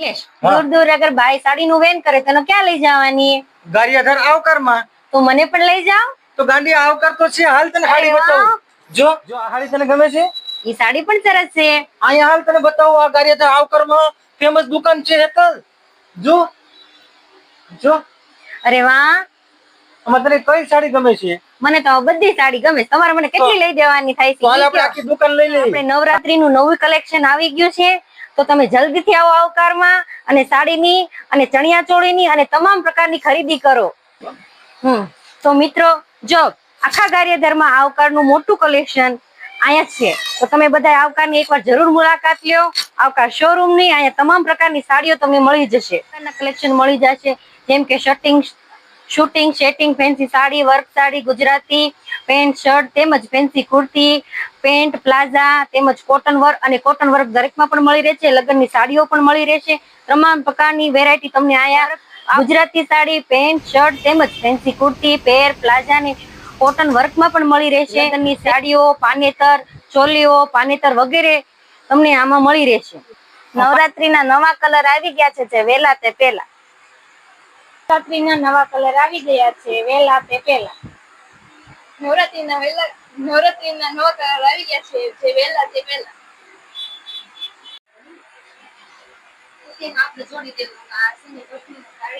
દૂર દૂર અગર ભાઈ સાડી નું વેન કરે તો ક્યાં લઈ જવાની? ગારિયાધર આવકારમાં તો મને પણ લઈ જાવ તો ગાંડી આવકાર તો છે હાલ તને સાડી બતાવું. જો. જો આ સાડી તને ગમે છે? એ સાડી પણ સરસ છે. અહીંયા હાલ તને બતાવું આ ગારિયાધર આવકારમાં ફેમસ દુકાન છે હેતલ. જો. જો. અરે વાહ. આમાં તને કઈ સાડી ગમે છે? મને તો બધી સાડી ગમે તમારે મને કેટલી લઈ દેવાની થાય છે? આપણે આખી દુકાન લઈ લઈએ. આપણે નવરાત્રીનું નવું કલેક્શન આવી ગયું છે. તો તમે જલ્દીથી આવો આવકારમાં અને સાડીની અને ચણિયા ચોળીની અને તમામ પ્રકારની ખરીદી કરો. હમ. તો મિત્રો, જો આખા કાર્યધરમાં આવકારનું મોટું કલેક્શન અહીંયા છે. તો તમે બધા આવકારની એકવાર જરૂર મુલાકાત લ્યો. આવકાર શોરૂમની અહીંયા તમામ પ્રકારની સાડીઓ તમને મળી જશે. કલેક્શન મળી જશે. જેમ કે shirting suiting sheeting fancy sari work sari, Gujarati pant, shirt તેમજ ફેન્સી કુર્તી, પેન્ટ, પ્લાઝા તેમજ કોટન વર્ક અને કોટન વર્ક દરેકમાં પણ મળી રહેશે. લગ્નની સાડીઓ પણ મળી રહેશે. તમામ પ્રકારની વેરાયટી તમને અહીંયા ગુજરાતી સાડી, પેન્ટ, શર્ટ તેમજ ફેન્સી કુર્તી પેર પ્લાઝા ને કોટન વર્કમાં પણ મળી રહેશે. લગ્નની સાડીઓ, પાનેતર, ચોલીઓ, પાનેતર વગેરે તમને આમાં મળી રહેશે. નવરાત્રીના નવા કલર આવી ગયા છે જે વેલા તે પેલા નવરાત્રીના નવા કલર આવી ગયા છે વેલા તે પેલા આપણે જોડી દેવું આ છે ને કશ્મીર સાડી છે